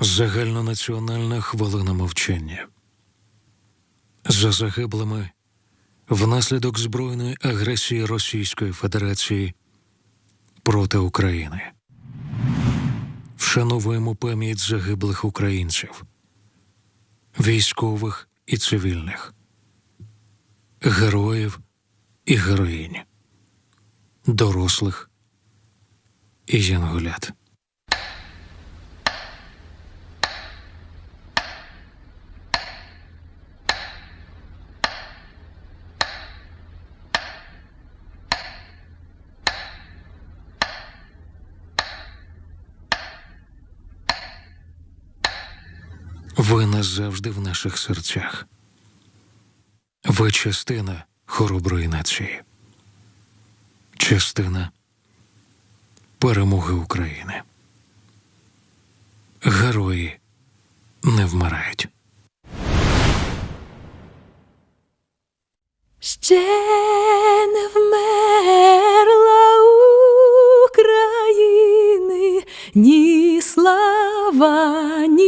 Загальнонаціональна хвилина мовчання. За загиблими внаслідок збройної агресії Російської Федерації проти України. Вшановуємо пам'ять загиблих українців, військових і цивільних, героїв і героїнь, дорослих і янголят. Ви назавжди в наших серцях. Ви частина хороброї нації, частина перемоги України. Герої не вмирають. Ще не вмерла України ні слава, ні